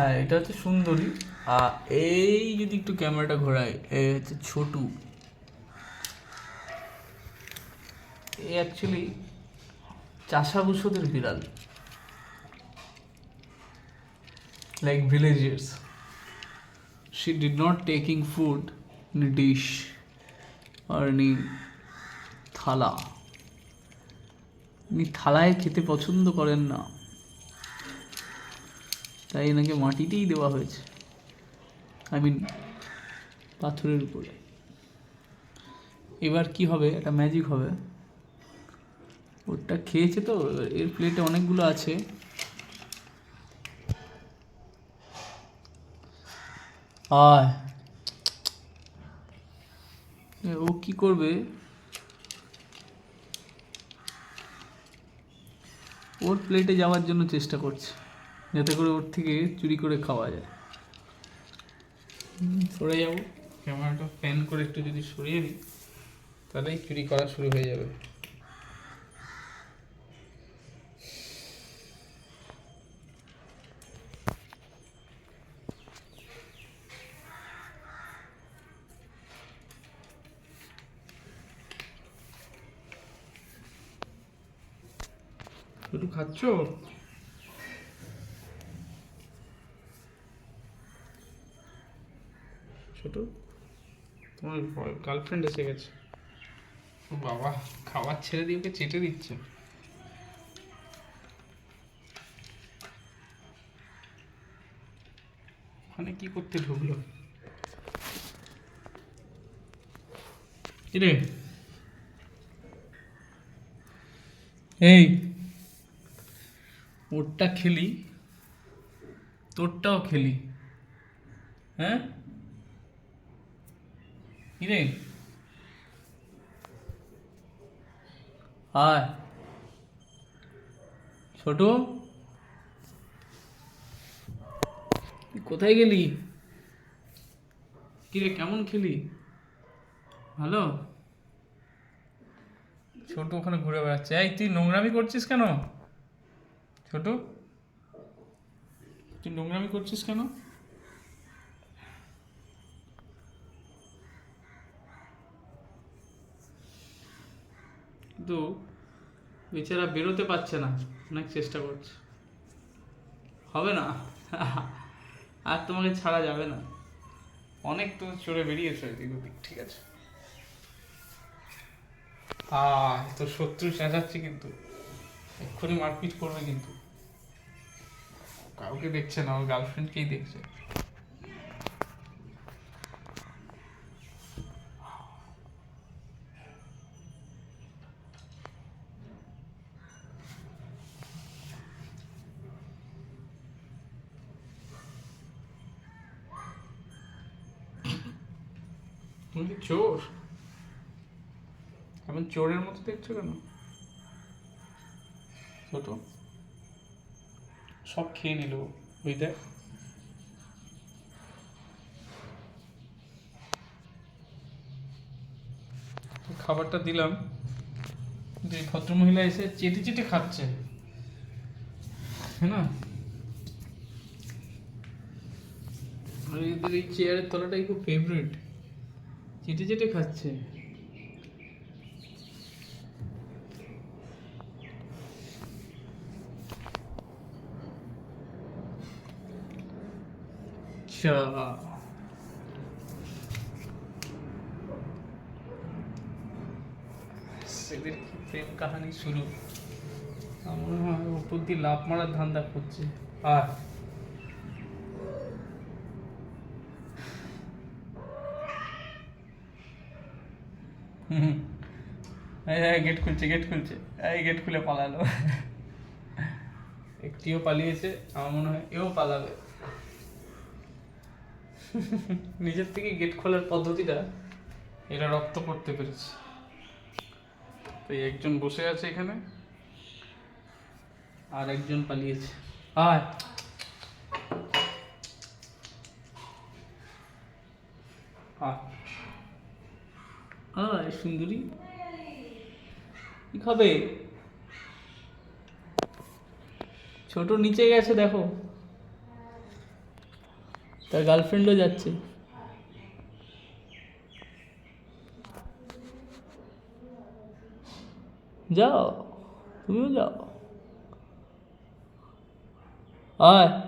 হ্যাঁ এটা হচ্ছে সুন্দরী। আর এই যদি একটু ক্যামেরাটা ঘোরায় এই হচ্ছে ছোটু। এ অ্যাকচুয়ালি চাষাভূষদের বিড়াল। Like villagers did not taking food in a dish or any থালা উনি থালায় খেতে পছন্দ করেন না। তাই এনাকে মাটিতেই দেওয়া হয়েছে। আই মিন পাথরের উপরে। এবার কি হবে? একটা ম্যাজিক হবে। ওটা খেয়েছে তো, এর প্লেটে অনেকগুলো আছে। আয়। ও কি করবে? ওর প্লেটে যাওয়ার জন্য চেষ্টা করছে। যাতে করে ওর থেকে চুরি করে খাওয়া যায়। সরে যাব। ক্যামেরাটা প্যান করে একটু যদি সরিয়ে নিই, তাহলেই চুরি করা শুরু হয়ে যাবে। খাচ্ছ? ছোট? তোমার গার্লফ্রেন্ড এসে গেছে। বাবা, খাবার ছেড়ে দিয়ে ওকে চেটে দিচ্ছে। ওখানে কি করতে ঢুকলো? কিরে? এই ওরটা খেলি, তোরটাও খেলি হ্যাঁ? কিরে? আয়। ছোট? কোথায় গেলি? কিরে, কেমন খেলি? ভালো? ছোট ওখানে ঘুরে বেড়াচ্ছে। এই, তুই নোংরামি করছিস কেন? ছোট? তুই নোংরামি করছিস কেন? কিন্তু বেচারা বেরোতে পারছে না। অনেক চেষ্টা করছে। হবে না। আর তোমাকে ছাড়া যাবে না। অনেক তো চড়ে বেরিয়েছে ওদিক, ঠিক আছে। আহ তো শত্রু চেঁচাচ্ছে কিন্তু। এক্ষুনি মারপিট করবে কিন্তু। কাউকে দেখছে না, ওর গার্লফ্রেন্ডকেই দেখছে। তুমি চোর? এখন চোরের মতো দেখছ কেন? ছোট। সব খেয়ে নিল, ওই দেখ। খাবারটা দিলাম। এই ভদ্রমহিলা এসে চেটে চেটে খাচ্ছে। হ্যাঁ না? আর এই চেয়ারের তলাটাই খুব ফেভারিট চেটে চেটে খাচ্ছে। আচ্ছা। প্রেম কাহানি শুরু? আমার উপর দিয়ে লাভ মারার ধান্দা করছে আর গেট খুলছে গেট খুলছে। এই গেট খুলে পালালো। একটিও পালিয়েছে আমার মনে হয় এও পালাবে। নিজের থেকে গেট খোলার পদ্ধতিটা এরা রপ্ত করতে পেরেছে। তো একজন বসে আছে এখানে আর একজন পালিয়েছে। আয়। আয়। আয়, সুন্দরী। কি খাবে? ছোট নিচে গেছে, দেখো। তার গার্লফ্রেন্ডও যাচ্ছে। যাও, তুমিও যাও। আয়।